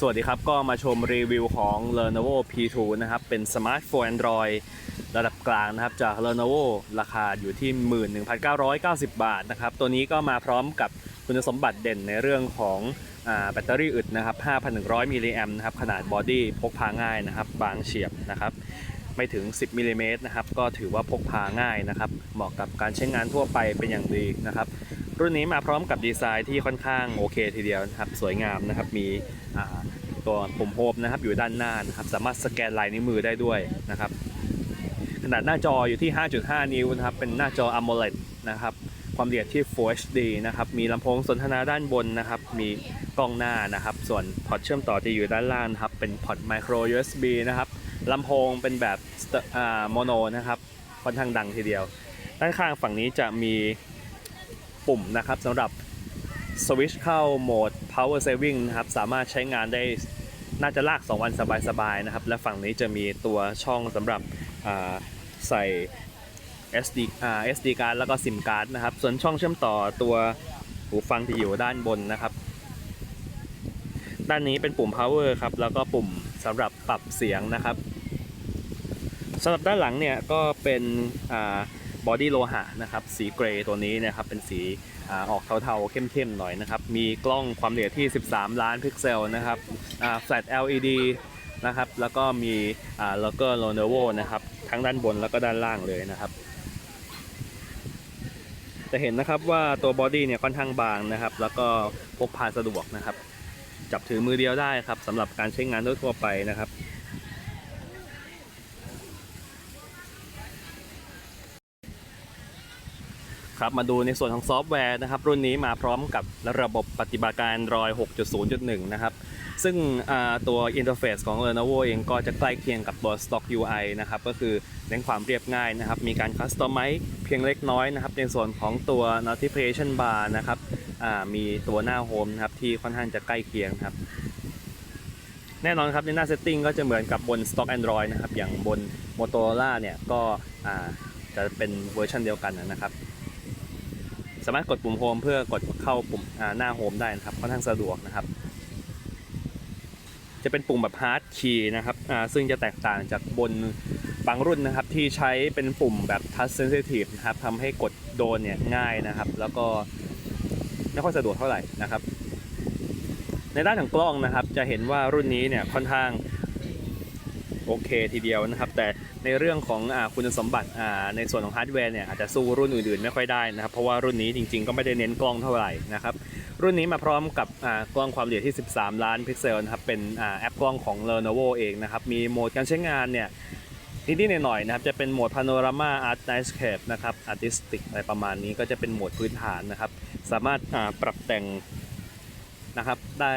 สวัสดีครับ ก็มาชมรีวิวของ Lenovo P2 นะครับ เป็นสมาร์ทโฟน Android ระดับกลางนะครับ จาก Lenovo ราคาอยู่ที่ 11,990 บาทนะครับ ตัวนี้ก็มาพร้อมกับคุณสมบัติเด่นในเรื่องของอแบตเตอรี่อึดนะครับ 5,100 มิลลิแอมนะครับ ขนาดบอดี้พกพาง่ายนะครับ บางเฉียบนะครับ ไม่ถึง 10มิลลิเมตรนะครับ ก็ถือว่าพกพาง่ายนะครับ เหมาะกับการใช้งานทั่วไปเป็นอย่างดีนะครับ รุ่นนี้มาพร้อมกับดีไซน์ที่ค่อนข้างโอเคทีเดียวนะครับ สวยงามนะครับ มี ตัวปุ่มโฮมนะครับ อยู่ด้านหน้านะครับ สามารถสแกนลายนิ้วมือได้ด้วยนะครับ ขนาดหน้าจออยู่ที่ 5.5 นิ้วนะครับ เป็นหน้าจอ AMOLED นะครับ ความละเอียดที่ Full HD นะครับ มีลำโพงสนทนาด้านบนนะครับ มีกล้องหน้านะครับ ส่วนพอร์ตเชื่อมต่อจะอยู่ด้านล่างนะครับ เป็นพอร์ต Micro USB นะครับลำโพงเป็นแบบโมโนนะครับ ค่อนข้างดังทีเดียว ด้านข้างฝั่งนี้จะมีปุ่มนะครับสำหรับสวิตช์เข้าโหมด power saving นะครับ สามารถใช้งานได้ น่าจะลาก 2 วันสบายๆนะครับ และฝั่งนี้จะมีตัวช่องสำหรับอ่าใส่ SD อ่า SD card แล้วก็ SIM card นะครับ ส่วนช่องเชื่อมต่อตัวหูฟังที่อยู่ด้านบนนะครับ ด้านนี้เป็นปุ่ม power ครับ แล้วก็ปุ่มสำหรับปรับเสียงนะครับสำหรับด้านหลังเนี่ยก็เป็นอ่า บอดี้โลหะนะครับสีเกรย์ตัวนี้นะครับเป็นสีออกเทาๆเข้มๆหน่อยนะครับมีกล้องความละเอียดที่ 13 ล้านพิกเซลนะครับอ่า flat LED นะครับแล้วก็มีอ่าแล้วก็ Lenovo นะครับทั้งด้านบนแล้วก็ด้านล่างเลยนะครับจะเห็นนะครับว่าตัวบอดี้เนี่ยค่อนข้างบางนะครับ แล้วก็พกพาสะดวกนะครับ จับถือมือเดียวได้ครับสำหรับการใช้งานทั่วไปนะครับ ครับมาดูในส่วนของซอฟต์แวร์นะครับรุ่นนี้มาพร้อมกับระบบปฏิบัติการ Android 6.0.1 นะครับซึ่งตัวอินเทอร์เฟซของ Lenovo เองก็จะใกล้เคียงกับตัว Stock UI นะครับก็คือเน้นความเรียบง่ายนะครับมีการคัสตอมไมซ์เพียงเล็กน้อยนะครับในส่วนของตัว notification bar นะครับมีตัวหน้าโฮมนะครับที่ค่อนข้างจะใกล้เคียงครับแน่นอนครับในหน้า setting ก็จะเหมือนกับบน Stock Android นะครับอย่างบน Motorola เนี่ยก็จะเป็นเวอร์ชันเดียวกันนะครับ สามารถกดปุ่มโฮมเพื่อกดเข้าปุ่มหน้าโฮมได้นะครับค่อนข้างสะดวกนะครับ จะเป็นปุ่มแบบฮาร์ดคีย์นะครับซึ่งจะแตกต่างจากบนบางรุ่นนะครับที่ใช้เป็นปุ่มแบบทัชเซนซิทีฟนะครับทำให้กดโดนเนี่ยง่ายนะครับ แล้วก็ไม่ค่อยสะดวกเท่าไหร่นะครับ ในด้านของกล้องนะครับ จะเห็นว่ารุ่นนี้เนี่ยค่อนข้างโอเคทีเดียวนะครับ แต่ ในเรื่องของอคุณสมบัติในส่วนของฮาร์ดแวร์เนี่ยอาจจะสู้รุ่นอื่นๆไม่ค่อยได้นะครับ เพราะว่ารุ่นนี้จริงๆก็ไม่ได้เน้นกล้องเท่าไหร่นะครับรุ่นนี้มาพร้อมกับกล้องความละเอียดที่ 13 ล้านพิกเซลนะครับเป็นอแอปกล้องของ Lenovo เองนะครับมีโหมดการใช้งานเนี่ยนิดๆหน่อยๆนะครับจะเป็นโหมด Panorama Art Landscape นะครับ Artistic อะไรประมาณนี้ก็จะเป็นโหมดพื้นฐานนะครับ สามารถปรับแต่งนะครับได้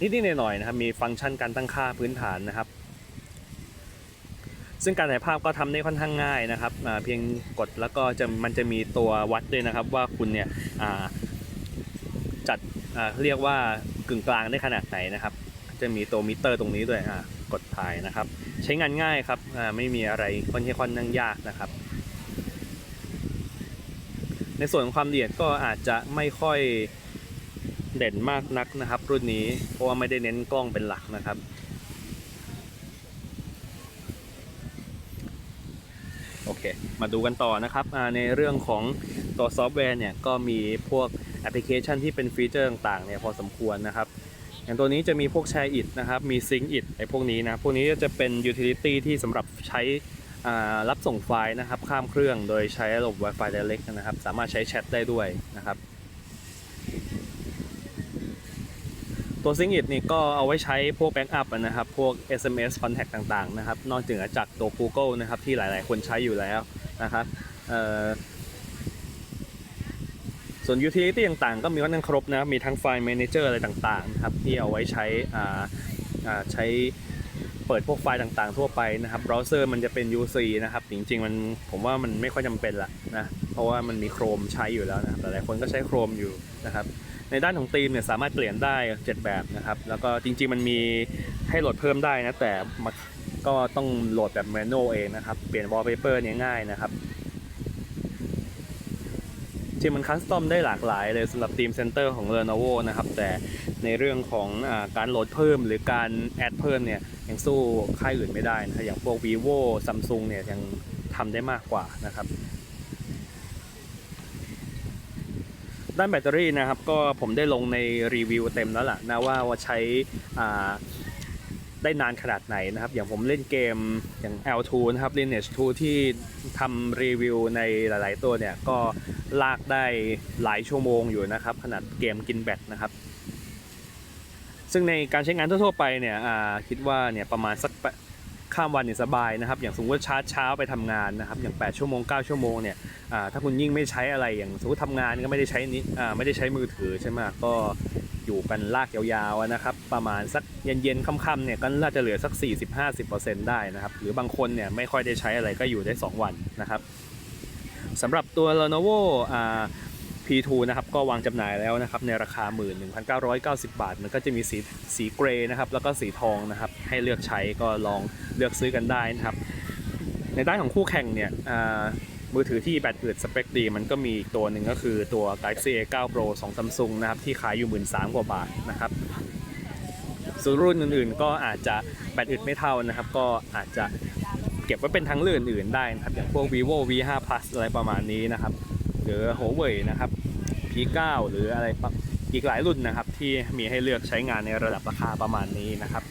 นิดๆหน่อยๆนะครับมีฟังก์ชันการตั้งค่าพื้นฐานนะครับ ซึ่งการถ่ายภาพก็ทำได้ค่อนข้างง่ายนะครับเพียงกดแล้วก็จะมันจะมีตัววัดด้วยนะครับว่าคุณเนี่ยจัดเรียกว่ากึ่งกลางได้ขนาดไหนนะครับ จะมีตัวมิเตอร์ตรงนี้ด้วยกดถ่ายนะครับ ใช้งานง่ายครับไม่มีอะไรค่อนข้างค่อนข้างยากนะครับ ในส่วนของความละเอียดก็อาจจะไม่ค่อยเด่นมากนักนะครับ รุ่นนี้เพราะว่าไม่ได้เน้นกล้องเป็นหลักนะครับ โอเค มาดูกันต่อนะครับในเรื่องของตัวซอฟต์แวร์เนี่ยก็มีพวกแอปพลิเคชันที่เป็นฟีเจอร์ต่างๆเนี่ยพอสมควรนะครับอย่างตัวนี้จะมีพวกแชร์อิดนะครับ มีซิงอิดไอ้พวกนี้นะ พวกนี้จะเป็นยูทิลิตี้ที่สำหรับใช้รับส่งไฟล์นะครับ ข้ามเครื่องโดยใช้ระบบ Wi-Fi Direct นะครับ สามารถใช้แชทได้ด้วยนะครับ ตัว s y n c i t นี่ก็เอาไว้ใช้พวกแบ็กอัพนะครับ พวก SMS contact ต่างๆนะครับ นอกจากตัว Google นะครับ ที่หลายๆ คนใช้อยู่แล้วนะครับส่วน utility ต่างๆ ก็มีค่อนข้างครบนะครับมีทั้งไฟล์ manager อะไรต่างๆนะครับที่เอาไว้ใช้อ่าใช้เปิดพวกไฟล์ต่างๆ ทั่วไปนะครับเบราว์เซอร์มันจะเป็น UC นะครับ จริงๆ มันผมว่ามันไม่ค่อยจำเป็นละนะ เพราะว่ามันมี Chrome ใช้อยู่แล้วนะครับหลายๆคนก็ใช้ Chrome อยู่นะครับ ในด้านของธีมเนี่ยสามารถเปลี่ยนได้ 7 แบบนะครับ แล้วก็จริงๆมันมีให้โหลดเพิ่มได้นะ แต่ก็ต้องโหลดแบบแมนนวลเองนะครับ เปลี่ยนวอลเปเปอร์เนี่ยง่ายนะครับจริงๆมันคัสตอมได้หลากหลายเลยสำหรับทีมเซนเตอร์ของ Lenovo นะครับ แต่ในเรื่องของอการโหลดเพิ่มหรือการแอดเพิ่มเนี่ยยังสู้ค่ายอื่นไม่ได้นะอย่างพวก vivo Samsung เนี่ยยังทำได้มากกว่านะครับ ด้านแบตเตอรี่นะครับ ก็ผมได้ลงในรีวิวเต็มแล้วล่ะนะว่าว่าใช้ได้นานขนาดไหนนะครับ อย่างผมเล่นเกมอย่าง L2 นะครับ Lineage 2 ที่ทำรีวิวในหลาย ๆ ตัวเนี่ย ก็ลากได้หลายชั่วโมงอยู่นะครับ ขนาดเกมกินแบตนะครับ ซึ่งในการใช้งานทั่ว ๆ ไปเนี่ยคิดว่าเนี่ยประมาณสัก ข้ามวันเนี่ยสบายนะครับ อย่างสมมติว่าชาร์จเช้าไปทำงานนะครับ อย่าง 8 ชั่วโมง 9 ชั่วโมงเนี่ยถ้าคุณยิ่งไม่ใช้อะไรอย่างสมมติทำงานก็ไม่ได้ใช้นี้ไม่ได้ใช้มือถือใช่ไหมก็อยู่กันลากยาวๆนะครับ ประมาณสักเย็นๆค่ำๆเนี่ยก็น่าจะเหลือสัก 40-50%ได้นะครับ หรือบางคนเนี่ยไม่ค่อยได้ใช้อะไรก็อยู่ได้ 2 วันนะครับสำหรับตัว Lenovo อ่า P2 นะครับก็วางจำหน่ายแล้วนะครับในราคา 11,990 บาท มันก็จะมีสีสีเกรย์นะครับแล้วก็สีทองนะครับให้เลือกใช้ก็ลองเลือกซื้อกันได้นะครับในด้านของคู่แข่งเนี่ยมือถือที่แบตอึดสเปคดี มันก็มีอีกตัวหนึ่งก็คือตัว Galaxy A9 Pro ของ Samsung นะครับที่ขายอยู่ 13,000กว่าบาทนะครับส่วนรุ่นอื่นๆ ก็อาจจะแบตอึดไม่เท่านะครับ ก็อาจจะเก็บไว้เป็นทางเลือกอื่นๆได้นะครับอย่างพวก vivo v5 plus อะไรประมาณนี้นะครับ หรือ Huawei นะครับ P9 หรืออะไรปะอีกหลายรุ่นนะครับ ที่มีให้เลือกใช้งานในระดับราคาประมาณนี้นะครับ